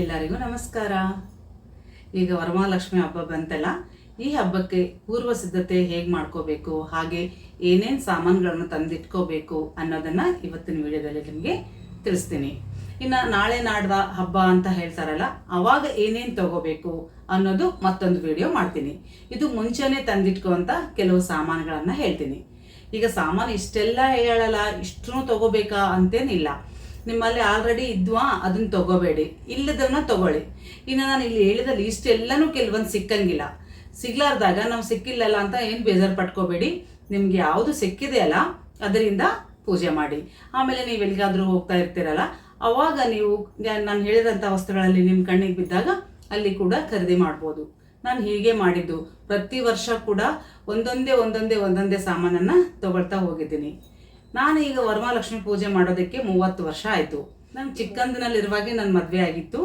ಎಲ್ಲರಿಗೂ ನಮಸ್ಕಾರ. ಈಗ ವರಮಹಾಲಕ್ಷ್ಮಿ ಹಬ್ಬ ಬಂತಲ್ಲ, ಈ ಹಬ್ಬಕ್ಕೆ ಪೂರ್ವ ಸಿದ್ಧತೆ ಹೇಗೆ ಮಾಡ್ಕೋಬೇಕು, ಹಾಗೆ ಏನೇನು ಸಾಮಾನುಗಳನ್ನು ತಂದಿಟ್ಕೋಬೇಕು ಅನ್ನೋದನ್ನ ಇವತ್ತಿನ ವಿಡಿಯೋದಲ್ಲಿ ನಿಮಗೆ ತಿಳಿಸ್ತೀನಿ. ಇನ್ನು ನಾಳೆ ನಾಡ್ದ ಹಬ್ಬ ಅಂತ ಹೇಳ್ತಾರಲ್ಲ, ಅವಾಗ ಏನೇನು ತಗೋಬೇಕು ಅನ್ನೋದು ಮತ್ತೊಂದು ವಿಡಿಯೋ ಮಾಡ್ತೀನಿ. ಇದು ಮುಂಚೆನೆ ತಂದಿಟ್ಕೋ ಕೆಲವು ಸಾಮಾನುಗಳನ್ನು ಹೇಳ್ತೀನಿ. ಈಗ ಸಾಮಾನು ಇಷ್ಟೆಲ್ಲ ಹೇಳಲ್ಲ ಇಷ್ಟೂ ತಗೋಬೇಕಾ ಅಂತೇನಿಲ್ಲ. ನಿಮ್ಮಲ್ಲಿ ಆಲ್ರೆಡಿ ಇದ್ವಾ? ಅದನ್ನ ತಗೋಬೇಡಿ. ಇಲ್ಲದನ್ನ ತಗೊಳ್ಳಿ. ಇನ್ನು ನಾನು ಇಲ್ಲಿ ಹೇಳಿದ ಲಿಸ್ಟ್ ಕೆಲವೊಂದು ಸಿಕ್ಕಂಗಿಲ್ಲ. ಸಿಗ್ಲಾರ್ದಾಗ ನಾವು ಸಿಕ್ಕಿಲ್ಲಲ್ಲ ಅಂತ ಏನು ಬೇಜಾರು ಪಟ್ಕೋಬೇಡಿ. ನಿಮ್ಗೆ ಯಾವುದು ಸಿಕ್ಕಿದೆ ಅಲ್ಲ, ಅದರಿಂದ ಪೂಜೆ ಮಾಡಿ. ಆಮೇಲೆ ನೀವು ಎಲ್ಲಿಗಾದರೂ ಹೋಗ್ತಾ ಇರ್ತೀರಲ್ಲ, ಅವಾಗ ನೀವು ನಾನು ಹೇಳಿದಂಥ ವಸ್ತುಗಳಲ್ಲಿ ನಿಮ್ಮ ಕಣ್ಣಿಗೆ ಬಿದ್ದಾಗ ಅಲ್ಲಿ ಕೂಡ ಖರೀದಿ ಮಾಡ್ಬೋದು. ನಾನು ಹೀಗೆ ಮಾಡಿದ್ದು. ಪ್ರತಿ ವರ್ಷ ಕೂಡ ಒಂದೊಂದೇ ಒಂದೊಂದೇ ಒಂದೊಂದೇ ಸಾಮಾನನ್ನು ತಗೊಳ್ತಾ ಹೋಗಿದ್ದೀನಿ. ನಾನು ಈಗ ವರಮಹಾಲಕ್ಷ್ಮಿ ಪೂಜೆ ಮಾಡೋದಕ್ಕೆ ಮೂವತ್ತು ವರ್ಷ ಆಯಿತು. ನಾನು ಚಿಕ್ಕಂದಿನಲ್ಲಿರುವಾಗೆ ನನ್ನ ಮದುವೆ ಆಗಿತ್ತು.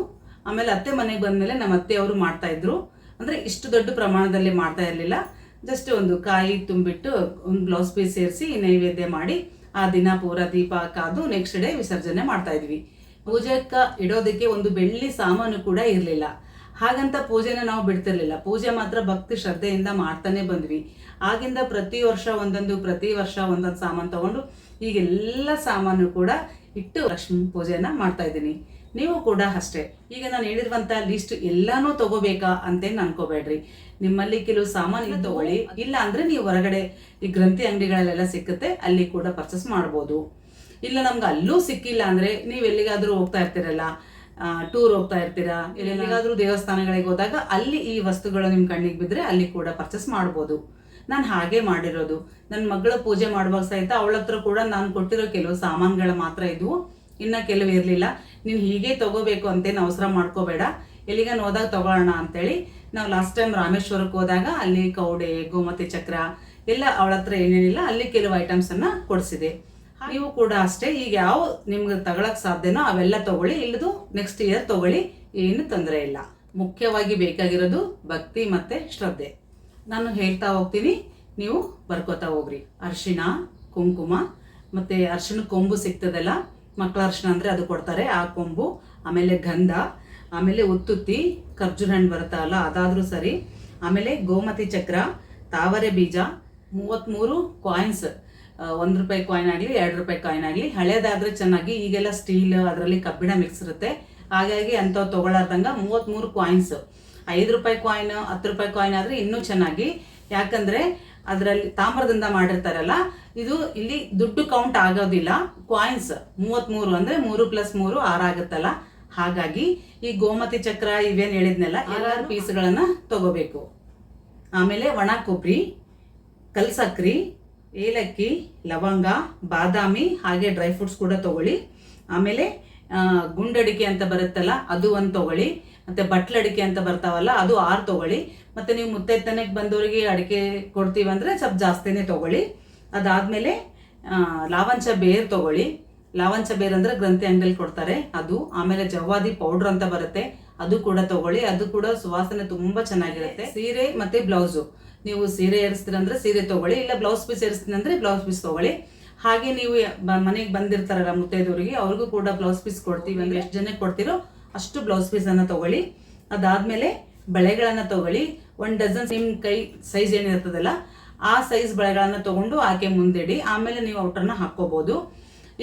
ಆಮೇಲೆ ಅತ್ತೆ ಮನೆಗೆ ಬಂದಮೇಲೆ ನಮ್ಮ ಅತ್ತೆಯವರು ಮಾಡ್ತಾ ಇದ್ರು. ಅಂದರೆ ಇಷ್ಟು ದೊಡ್ಡ ಪ್ರಮಾಣದಲ್ಲಿ ಮಾಡ್ತಾ ಇರಲಿಲ್ಲ. ಜಸ್ಟ್ ಒಂದು ಕಾಯಿ ತುಂಬಿಟ್ಟು ಒಂದು ಬ್ಲೌಸ್ ಪೀಸ್ ಸೇರಿಸಿ ನೈವೇದ್ಯ ಮಾಡಿ ಆ ದಿನ ಪೂರ ದೀಪ ಕಾದು ನೆಕ್ಸ್ಟ್ ಡೇ ವಿಸರ್ಜನೆ ಮಾಡ್ತಾ ಇದ್ವಿ. ಪೂಜೆಕ್ಕ ಇಡೋದಕ್ಕೆ ಒಂದು ಬೆಳ್ಳಿ ಸಾಮಾನು ಕೂಡ ಇರಲಿಲ್ಲ. ಹಾಗಂತ ಪೂಜೆನ ನಾವು ಬಿಡ್ತಿರ್ಲಿಲ್ಲ. ಪೂಜೆ ಮಾತ್ರ ಭಕ್ತಿ ಶ್ರದ್ಧೆಯಿಂದ ಮಾಡ್ತಾನೆ ಬಂದ್ವಿ. ಆಗಿಂದ ಪ್ರತಿ ವರ್ಷ ಒಂದೊಂದು, ಪ್ರತಿ ವರ್ಷ ಒಂದೊಂದು ಸಾಮಾನು ತಗೊಂಡು ಈಗೆಲ್ಲ ಸಾಮಾನು ಕೂಡ ಇಟ್ಟು ಲಕ್ಷ್ಮಿ ಪೂಜೆಯನ್ನು ಮಾಡ್ತಾ ಇದ್ದೀನಿ. ನೀವು ಕೂಡ ಅಷ್ಟೇ. ಈಗ ನಾನು ಹೇಳಿರುವಂತ ಲಿಸ್ಟ್ ಎಲ್ಲಾನು ತಗೋಬೇಕಾ ಅಂತೇನು ಅನ್ಕೋಬೇಡ್ರಿ. ನಿಮ್ಮಲ್ಲಿ ಕೆಲವು ಸಾಮಾನು ತಗೊಳ್ಳಿ. ಇಲ್ಲ ಅಂದ್ರೆ ನೀವು ಹೊರಗಡೆ ಈ ಗ್ರಂಥಿ ಅಂಗಡಿಗಳಲ್ಲೆಲ್ಲ ಸಿಕ್ಕುತ್ತೆ, ಅಲ್ಲಿ ಕೂಡ ಪರ್ಚೇಸ್ ಮಾಡ್ಬೋದು. ಇಲ್ಲ ನಮ್ಗೆ ಅಲ್ಲೂ ಸಿಕ್ಕಿಲ್ಲ ಅಂದ್ರೆ ನೀವು ಎಲ್ಲಿಗಾದರೂ ಹೋಗ್ತಾ ಇರ್ತೀರಲ್ಲ. ಟೂರ್ ಹೋಗ್ತಾ ಇರ್ತೀರಾ? ಎಲ್ಲಿಗಾದ್ರೂ ದೇವಸ್ಥಾನಗಳಿಗೆ ಹೋದಾಗ ಅಲ್ಲಿ ಈ ವಸ್ತುಗಳು ನಿಮ್ಮ ಕಣ್ಣಿಗೆ ಬಿದ್ರೆ ಅಲ್ಲಿ ಕೂಡ ಪರ್ಚೇಸ್ ಮಾಡ್ಬೋದು. ನಾನು ಹಾಗೆ ಮಾಡಿರೋದು. ನನ್ನ ಮಗಳ ಪೂಜೆ ಮಾಡುವಾಗ ಸಹಿತ ಅವಳ ಹತ್ರ ಕೂಡ ನಾನು ಕೊಟ್ಟಿರೋ ಕೆಲವು ಸಾಮಾನುಗಳು ಮಾತ್ರ ಇದ್ವು ಇನ್ನ ಕೆಲವು ಇರಲಿಲ್ಲ. ನೀನು ಹೀಗೆ ತಗೋಬೇಕು ಅಂತೇನು ಅವಸರ ಮಾಡ್ಕೋಬೇಡ. ಎಲ್ಲಿಗಾನ ಹೋದಾಗ ತಗೊಳ್ಳೋಣ ಅಂತೇಳಿ ನಾವು ಲಾಸ್ಟ್ ಟೈಮ್ ರಾಮೇಶ್ವರಕ್ಕೆ ಹೋದಾಗ ಅಲ್ಲಿ ಕೌಡೆ ಗೋಮತಿ ಚಕ್ರ ಎಲ್ಲ ಅವಳ ಹತ್ರ ಏನೇನಿಲ್ಲ ಅಲ್ಲಿ ಕೆಲವು ಐಟಮ್ಸನ್ನು ಕೊಡಿಸಿದೆ. ನೀವು ಕೂಡ ಅಷ್ಟೇ, ಈಗ ಯಾವ ನಿಮ್ಗೆ ತಗೊಳಕ್ ಸಾಧ್ಯನೋ ಅವೆಲ್ಲ ತಗೊಳ್ಳಿ ಇಲ್ಲದು ನೆಕ್ಸ್ಟ್ ಇಯರ್ ತಗೊಳ್ಳಿ, ಏನು ತೊಂದರೆ ಇಲ್ಲ. ಮುಖ್ಯವಾಗಿ ಬೇಕಾಗಿರೋದು ಭಕ್ತಿ ಮತ್ತೆ ಶ್ರದ್ಧೆ. ನಾನು ಹೇಳ್ತಾ ಹೋಗ್ತೀನಿ, ನೀವು ಬರ್ಕೋತಾ ಹೋಗ್ರಿ. ಅರಿಶಿಣ, ಕುಂಕುಮ, ಮತ್ತೆ ಅರ್ಶಿನ ಕೊಂಬು ಸಿಗ್ತದಲ್ಲ ಮಕ್ಕಳ ಅರ್ಶಿಣ ಅಂದರೆ ಅದು ಕೊಡ್ತಾರೆ, ಆ ಕೊಂಬು, ಆಮೇಲೆ ಗಂಧ, ಆಮೇಲೆ ಉತ್ತುತ್ತಿ, ಖರ್ಜೂರ ಹಣ್ಣು ಬರುತ್ತಲ್ಲ ಅದಾದರೂ ಸರಿ. ಆಮೇಲೆ ಗೋಮತಿ ಚಕ್ರ, ತಾವರೆ ಬೀಜ ಮೂವತ್ತ್ಮೂರು ಕಾಯಿನ್ಸ್ ಒಂದು ರೂಪಾಯಿ ಕಾಯಿನ್ ಆಗಲಿ, ಎರಡು ರೂಪಾಯಿ ಕಾಯಿನ್ ಆಗಲಿ, ಹಳೇದಾದರೆ ಚೆನ್ನಾಗಿ ಈಗೆಲ್ಲ ಸ್ಟೀಲ್ ಅದರಲ್ಲಿ ಕಬ್ಬಿಣ ಮಿಕ್ಸ್ ಇರುತ್ತೆ. ಹಾಗಾಗಿ ಅಂಥವು ತೊಗೊಳಾರ್ದಂಗ ಮೂವತ್ತ್ಮೂರು ಕಾಯಿನ್ಸ್ ಐದು ರೂಪಾಯಿ ಕಾಯಿನ್ ಹತ್ತು ರೂಪಾಯಿ ಕಾಯಿನ್ ಆದರೆ ಇನ್ನೂ ಚೆನ್ನಾಗಿ. ಯಾಕಂದರೆ ಅದರಲ್ಲಿ ತಾಮ್ರದಿಂದ ಮಾಡಿರ್ತಾರಲ್ಲ, ಇದು ಇಲ್ಲಿ ದುಡ್ಡು ಕೌಂಟ್ ಆಗೋದಿಲ್ಲ. ಕಾಯಿನ್ಸ್ ಮೂವತ್ತ್ಮೂರು ಅಂದರೆ ಮೂರು ಪ್ಲಸ್ ಮೂರು ಆಗುತ್ತಲ್ಲ. ಹಾಗಾಗಿ ಈ ಗೋಮತಿ ಚಕ್ರ ಇವೇನು ಹೇಳಿದ್ನೆಲ್ಲ, ಎಲ್ಲಾರು ಪೀಸ್ಗಳನ್ನು ತಗೋಬೇಕು. ಆಮೇಲೆ ಒಣ ಕೊಬ್ಬರಿ ಕಲ್ಸಕ್ರಿ ಏಲಕ್ಕಿ, ಲವಂಗ, ಬಾದಾಮಿ, ಹಾಗೆ ಡ್ರೈ ಫ್ರೂಟ್ಸ್ ಕೂಡ ತಗೊಳ್ಳಿ. ಆಮೇಲೆ ಗುಂಡಡಿಕೆ ಅಂತ ಬರುತ್ತಲ್ಲ, ಅದು ಒಂದು ತಗೊಳ್ಳಿ. ಮತ್ತೆ ಬಟ್ಲಡಿಕೆ ಅಂತ ಬರ್ತಾವಲ್ಲ, ಅದು ಆರು ತಗೊಳ್ಳಿ. ಮತ್ತೆ ನೀವು ಮುತ್ತೈತನಕ್ಕೆ ಬಂದವರಿಗೆ ಅಡಿಕೆ ಕೊಡ್ತೀವಂದ್ರೆ ಸ್ವಲ್ಪ ಜಾಸ್ತಿನೇ ತಗೊಳ್ಳಿ. ಅದಾದ್ಮೇಲೆ ಲಾವಂಚ ಬೇರ್ ತಗೊಳ್ಳಿ. ಲಾವಂಚ ಬೇರ್ ಅಂದ್ರೆ ಗ್ರಂಥಿ ಅಂಗಡಿಯಲ್ಲಿ ಕೊಡ್ತಾರೆ ಅದು. ಆಮೇಲೆ ಜವಾದಿ ಪೌಡರ್ ಅಂತ ಬರುತ್ತೆ, ಅದು ಕೂಡ ತಗೊಳ್ಳಿ. ಅದು ಕೂಡ ಸುವಾಸನೆ ತುಂಬಾ ಚೆನ್ನಾಗಿರುತ್ತೆ. ಸೀರೆ ಮತ್ತೆ ಬ್ಲೌಸು. ನೀವು ಸೀರೆ ಏರಿಸ್ತೀರಂದ್ರೆ ಸೀರೆ ತಗೊಳ್ಳಿ, ಇಲ್ಲ ಬ್ಲೌಸ್ ಪೀಸ್ ಏರಿಸ್ತೀನಿ ಅಂದ್ರೆ ಬ್ಲೌಸ್ ಪೀಸ್ ತಗೊಳ್ಳಿ. ಹಾಗೆ ನೀವು ಮನೆಗೆ ಬಂದಿರ್ತಾರಲ್ಲ ಮುತ್ತೈದವರಿಗೆ, ಅವ್ರಿಗೂ ಕೂಡ ಬ್ಲೌಸ್ ಪೀಸ್ ಕೊಡ್ತೀವಿ. ಅಂದ್ರೆ ಎಷ್ಟು ಜನಕ್ಕೆ ಕೊಡ್ತೀರೋ ಅಷ್ಟು ಬ್ಲೌಸ್ ಪೀಸ್ ಅನ್ನ ತಗೊಳ್ಳಿ. ಅದಾದ್ಮೇಲೆ ಬಳೆಗಳನ್ನ ತಗೊಳ್ಳಿ. ಒಂದ್ ಡಜನ್ ನಿಮ್ಮ ಕೈ ಸೈಜ್ ಏನಿರ್ತದಲ್ಲ, ಆ ಸೈಜ್ ಬಳೆಗಳನ್ನು ತಗೊಂಡು ಆಕೆ ಮುಂದಿಡಿ. ಆಮೇಲೆ ನೀವು ಔಟರ್ನ ಹಾಕ್ಕೋಬೋದು.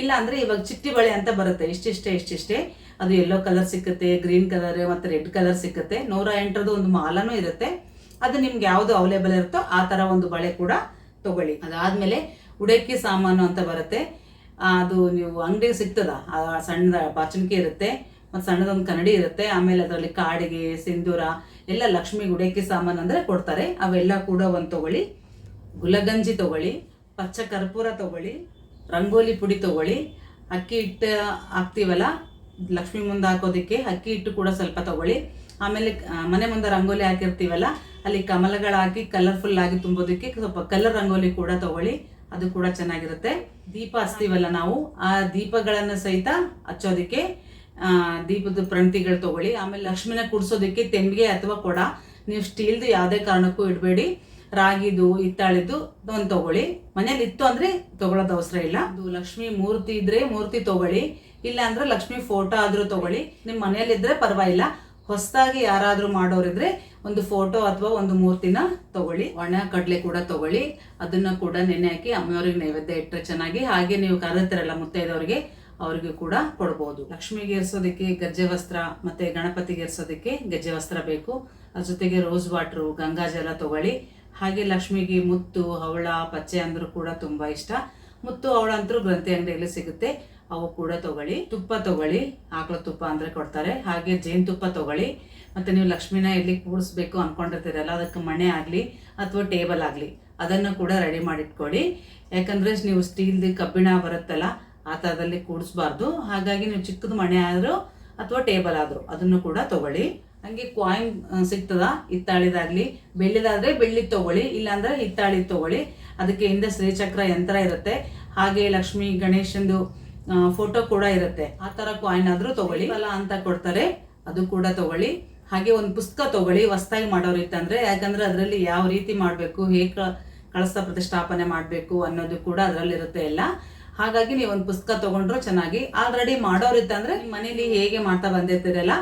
ಇಲ್ಲ ಅಂದ್ರೆ ಇವಾಗ ಚಿಟ್ಟಿ ಬಳೆ ಅಂತ ಬರುತ್ತೆ. ಇಷ್ಟಿಷ್ಟೇ ಇಷ್ಟಿಷ್ಟೇ. ಅದು ಯೆಲ್ಲೋ ಕಲರ್ ಸಿಕ್ಕುತ್ತೆ ಗ್ರೀನ್ ಕಲರ್ ಮತ್ತೆ ರೆಡ್ ಕಲರ್ ಸಿಕ್ಕುತ್ತೆ. ನೂರ ಎಂಟರದ್ದು ಒಂದು ಮಾಲನೂ ಇರುತ್ತೆ. ಅದು ನಿಮ್ಗೆ ಯಾವುದು ಅವೈಲೇಬಲ್ ಇರುತ್ತೋ ಆ ತರ ಒಂದು ಬಳೆ ಕೂಡ ತಗೊಳ್ಳಿ. ಅದಾದ್ಮೇಲೆ ಉಡಕ್ಕಿ ಸಾಮಾನು ಅಂತ ಬರುತ್ತೆ. ಅದು ನೀವು ಅಂಗಡಿಗೆ ಸಿಗ್ತದ? ಆ, ಸಣ್ಣದ ಬಾಚಣಿಕೆ ಇರುತ್ತೆ. ಮತ್ತು ಸಣ್ಣದೊಂದು ಕನ್ನಡಿ ಇರುತ್ತೆ. ಆಮೇಲೆ ಅದರಲ್ಲಿ ಕಾಡಿಗೆ, ಸಿಂಧೂರ, ಎಲ್ಲ ಲಕ್ಷ್ಮಿ ಉಡಕ್ಕಿ ಸಾಮಾನು ಅಂದರೆ ಕೊಡ್ತಾರೆ. ಅವೆಲ್ಲ ಕೂಡ ಒಂದು ತಗೊಳ್ಳಿ. ಗುಲಗಂಜಿ ತಗೊಳ್ಳಿ, ಪಚ್ಚ ಕರ್ಪೂರ ತಗೊಳ್ಳಿ, ರಂಗೋಲಿ ಪುಡಿ ತಗೊಳ್ಳಿ. ಅಕ್ಕಿ ಹಿಟ್ಟು ಹಾಕ್ತೀವಲ್ಲ, ಲಕ್ಷ್ಮಿ ಮುಂದೆ ಹಾಕೋದಕ್ಕೆ ಅಕ್ಕಿ ಹಿಟ್ಟು ಕೂಡ ಸ್ವಲ್ಪ ತಗೊಳ್ಳಿ. ಆಮೇಲೆ ಮನೆ ಮುಂದೆ ರಂಗೋಲಿ ಹಾಕಿರ್ತೀವಲ್ಲ ಅಲ್ಲಿ ಕಮಲಗಳಾಗಿ ಕಲರ್ಫುಲ್ ಆಗಿ ತುಂಬೋದಕ್ಕೆ ಸ್ವಲ್ಪ ಕಲರ್ ರಂಗೋಲಿ ಕೂಡ ತಗೊಳ್ಳಿ, ಅದು ಕೂಡ ಚೆನ್ನಾಗಿರುತ್ತೆ. ದೀಪ ಹಚ್ತೀವಲ್ಲ ನಾವು, ಆ ದೀಪಗಳನ್ನು ಸಹಿತ ಹಚ್ಚೋದಕ್ಕೆ ದೀಪದ ಪ್ರಂತಿಗಳು ತಗೊಳ್ಳಿ. ಆಮೇಲೆ ಲಕ್ಷ್ಮಿನ ಕುಡ್ಸೋದಕ್ಕೆ ತೆಂಬಿಗೆ ಅಥವಾ ಕೊಡ. ನೀವು ಸ್ಟೀಲ್ದು ಯಾವುದೇ ಕಾರಣಕ್ಕೂ ಇಡಬೇಡಿ. ರಾಗಿದು ಹಿತ್ತಾಳಿದ್ದು ಒಂದು ತಗೊಳ್ಳಿ. ಮನೇಲಿ ಇತ್ತು ಅಂದ್ರೆ ತಗೊಳ್ಳೋದು ಅವಸರ ಇಲ್ಲ. ಅದು ಲಕ್ಷ್ಮಿ ಮೂರ್ತಿ ಇದ್ರೆ ಮೂರ್ತಿ ತಗೊಳ್ಳಿ. ಇಲ್ಲ ಅಂದ್ರೆ ಲಕ್ಷ್ಮಿ ಫೋಟೋ ಆದ್ರೂ ತಗೊಳ್ಳಿ. ನಿಮ್ಮ ಮನೆಯಲ್ಲಿದ್ರೆ ಪರವಾಗಿಲ್ಲ. ಹೊಸದಾಗಿ ಯಾರಾದರೂ ಮಾಡೋರಿದ್ರೆ ಒಂದು ಫೋಟೋ ಅಥವಾ ಒಂದು ಮೂರ್ತಿನ ತಗೊಳ್ಳಿ. ಒಣ ಕಡಲೆ ಕೂಡ ತಗೊಳ್ಳಿ. ಅದನ್ನ ಕೂಡ ನೆನೆ ಹಾಕಿ ಅಮ್ಮವರಿಗೆ ನೈವೇದ್ಯ ಇಟ್ಟರೆ ಚೆನ್ನಾಗಿ. ಹಾಗೆ ನೀವು ಕರೆದಿರ್ತಾರಲ್ಲ ಮುತ್ತೈದವ್ರಿಗೆ ಅವ್ರಿಗೆ ಕೂಡ ಕೊಡ್ಬೋದು. ಲಕ್ಷ್ಮಿಗೆ ಏರ್ಸೋದಕ್ಕೆ ಗಜ್ಜೆ ವಸ್ತ್ರ ಮತ್ತೆ ಗಣಪತಿಗೆ ಏರ್ಸೋದಕ್ಕೆ ಗಜ್ಜೆ ವಸ್ತ್ರ ಬೇಕು. ಅದ್ರ ಜೊತೆಗೆ ರೋಸ್ ವಾಟ್ರು ಗಂಗಾಜಲ ತಗೊಳ್ಳಿ. ಹಾಗೆ ಲಕ್ಷ್ಮಿಗೆ ಮುತ್ತು, ಹವಳ, ಪಚ್ಚೆ ಅಂದ್ರೂ ಕೂಡ ತುಂಬಾ ಇಷ್ಟ. ಮುತ್ತು, ಹವಳ ಅಂತರೂ ಗ್ರಂಥಿ ಅಂಗಡಿಯಲ್ಲಿ ಸಿಗುತ್ತೆ. ಅವು ಕೂಡ ತಗೊಳ್ಳಿ. ತುಪ್ಪ ತಗೊಳ್ಳಿ. ಆಕಳ ತುಪ್ಪ ಅಂದ್ರೆ ಕೊಡ್ತಾರೆ. ಹಾಗೆ ಜೇನುತುಪ್ಪ ತಗೊಳ್ಳಿ. ಮತ್ತೆ ನೀವು ಲಕ್ಷ್ಮೀನ ಎಲ್ಲಿ ಕೂಡಿಸ್ಬೇಕು ಅನ್ಕೊಂಡಿರ್ತೀರಲ್ಲ, ಅದಕ್ಕೆ ಮಣೆ ಆಗಲಿ ಅಥವಾ ಟೇಬಲ್ ಆಗಲಿ, ಅದನ್ನು ಕೂಡ ರೆಡಿ ಮಾಡಿಟ್ಕೊಳ್ಳಿ. ಯಾಕಂದರೆ ನೀವು ಸ್ಟೀಲ್ದು ಕಬ್ಬಿಣ ಬರುತ್ತಲ್ಲ, ಆ ಥರದಲ್ಲಿ ಕೂಡಿಸ್ಬಾರ್ದು. ಹಾಗಾಗಿ ನೀವು ಚಿಕ್ಕದು ಮಣೆ ಆದರೂ ಅಥವಾ ಟೇಬಲ್ ಆದರೂ ಅದನ್ನು ಕೂಡ ತಗೊಳ್ಳಿ. ಹಂಗೆ ಕಾಯಿನ್ ಸಿಗ್ತದ? ಹಿತ್ತಾಳಿದಾಗಲಿ, ಬೆಳ್ಳಿದಾದ್ರೆ ಬೆಳ್ಳಿ ತಗೊಳ್ಳಿ, ಇಲ್ಲಾಂದರೆ ಹಿತ್ತಾಳಿ ತಗೊಳ್ಳಿ. ಅದಕ್ಕೆ ಹಿಂದೆ ಶ್ರೀಚಕ್ರ ಯಂತ್ರ ಇರುತ್ತೆ. ಹಾಗೆ ಲಕ್ಷ್ಮಿ ಗಣೇಶಂದು ಫೋಟೋ ಕೂಡ ಇರುತ್ತೆ. ಆ ತರ ಕಾಯಿನ್ ಆದರೂ ತಗೊಳ್ಳಿ. ಫಲ ಅಂತ ಕೊಡ್ತಾರೆ, ಅದು ಕೂಡ ತಗೊಳ್ಳಿ. ಹಾಗೆ ಒಂದು ಪುಸ್ತಕ ತಗೊಳ್ಳಿ, ಹೊಸ್ದಾಗಿ ಮಾಡೋರು ಅಂದರೆ, ಯಾಕಂದರೆ ಅದರಲ್ಲಿ ಯಾವ ರೀತಿ ಮಾಡಬೇಕು, ಹೇಗೆ ಕಳಸ ಪ್ರತಿಷ್ಠಾಪನೆ ಮಾಡಬೇಕು ಅನ್ನೋದು ಕೂಡ ಅದರಲ್ಲಿರುತ್ತೆ ಎಲ್ಲ. ಹಾಗಾಗಿ ನೀವು ಒಂದು ಪುಸ್ತಕ ತೊಗೊಂಡ್ರು ಚೆನ್ನಾಗಿ. ಆಲ್ರೆಡಿ ಮಾಡೋರು ಇತ್ತಂದ್ರೆ ಮನೇಲಿ ಹೇಗೆ ಮಾಡ್ತಾ ಬಂದಿರ್ತೀರಲ್ಲ,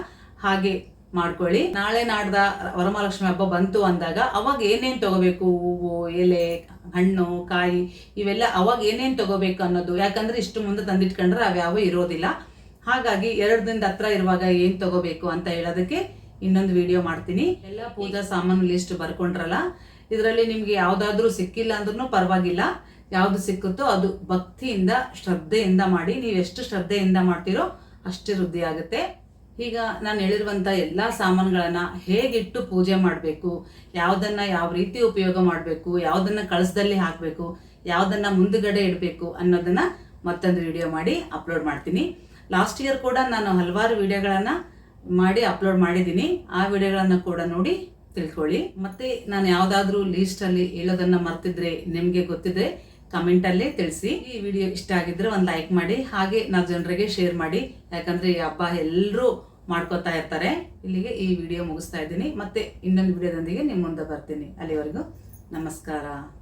ಹಾಗೆ ಮಾಡ್ಕೊಳ್ಳಿ. ನಾಳೆ ನಾಡ್ದ ವರಮಹಾಲಕ್ಷ್ಮಿ ಹಬ್ಬ ಬಂತು ಅಂದಾಗ, ಅವಾಗ ಏನೇನು ತಗೋಬೇಕು? ಹೂವು, ಎಲೆ, ಹಣ್ಣು, ಕಾಯಿ, ಇವೆಲ್ಲ ಅವಾಗ ಏನೇನು ತಗೋಬೇಕು ಅನ್ನೋದು. ಯಾಕಂದ್ರೆ ಇಷ್ಟು ಮುಂದೆ ತಂದಿಟ್ಕೊಂಡ್ರೆ ಅವ್ಯಾವೂ ಇರೋದಿಲ್ಲ. ಹಾಗಾಗಿ ಎರಡು ದಿನದ ಹತ್ರ ಇರುವಾಗ ಏನು ತಗೋಬೇಕು ಅಂತ ಹೇಳೋದಕ್ಕೆ ಇನ್ನೊಂದು ವಿಡಿಯೋ ಮಾಡ್ತೀನಿ. ಎಲ್ಲ ಪೂಜಾ ಸಾಮಾನು ಲಿಸ್ಟ್ ಬರ್ಕೊಂಡ್ರಲ್ಲ ಇದರಲ್ಲಿ ನಿಮ್ಗೆ ಯಾವ್ದಾದ್ರೂ ಸಿಕ್ಕಿಲ್ಲ ಅಂದ್ರೂ ಪರವಾಗಿಲ್ಲ. ಯಾವ್ದು ಸಿಕ್ಕುತ್ತೋ ಅದು ಭಕ್ತಿಯಿಂದ ಶ್ರದ್ಧೆಯಿಂದ ಮಾಡಿ ನೀವು ಎಷ್ಟು ಶ್ರದ್ಧೆಯಿಂದ ಮಾಡ್ತೀರೋ ಅಷ್ಟೇ ವೃದ್ಧಿ ಆಗುತ್ತೆ. ಈಗ ನಾನು ಹೇಳಿರುವಂಥ ಎಲ್ಲ ಸಾಮಾನುಗಳನ್ನ ಹೇಗಿಟ್ಟು ಪೂಜೆ ಮಾಡಬೇಕು ಯಾವುದನ್ನು ಯಾವ ರೀತಿ ಉಪಯೋಗ ಮಾಡಬೇಕು ಯಾವುದನ್ನು ಕಳಸದಲ್ಲಿ ಹಾಕಬೇಕು ಯಾವುದನ್ನು ಮುಂದುಗಡೆ ಇಡಬೇಕು ಅನ್ನೋದನ್ನ ಮತ್ತೊಂದು ವಿಡಿಯೋ ಮಾಡಿ ಅಪ್ಲೋಡ್ ಮಾಡ್ತೀನಿ. ಲಾಸ್ಟ್ ಇಯರ್ ಕೂಡ ನಾನು ಹಲವಾರು ವಿಡಿಯೋಗಳನ್ನ ಮಾಡಿ ಅಪ್ಲೋಡ್ ಮಾಡಿದ್ದೀನಿ. ಆ ವಿಡಿಯೋಗಳನ್ನು ಕೂಡ ನೋಡಿ ತಿಳ್ಕೊಳ್ಳಿ. ಮತ್ತೆ ನಾನು ಯಾವುದಾದ್ರೂ ಲೀಸ್ಟಲ್ಲಿ ಹೇಳೋದನ್ನ ಮರ್ತಿದ್ರೆ ನಿಮಗೆ ಗೊತ್ತಿದ್ರೆ ಕಮೆಂಟಲ್ಲೇ ತಿಳಿಸಿ. ಈ ವಿಡಿಯೋ ಇಷ್ಟ ಆಗಿದ್ರೆ ಒಂದು ಲೈಕ್ ಮಾಡಿ. ಹಾಗೆ ನಾವು ಜನರಿಗೆ ಶೇರ್ ಮಾಡಿ. ಯಾಕಂದ್ರೆ ಈ ಹಬ್ಬ ಎಲ್ಲರೂ ಮಾಡ್ಕೋತಾ ಇರ್ತಾರೆ. ಇಲ್ಲಿಗೆ ಈ ವಿಡಿಯೋ ಮುಗಿಸ್ತಾ ಇದ್ದೀನಿ. ಮತ್ತೆ ಇನ್ನೊಂದು ವಿಡಿಯೋದೊಂದಿಗೆ ನಿಮ್ಮ ಮುಂದೆ ಬರ್ತೀನಿ. ಅಲ್ಲಿವರೆಗೂ ನಮಸ್ಕಾರ.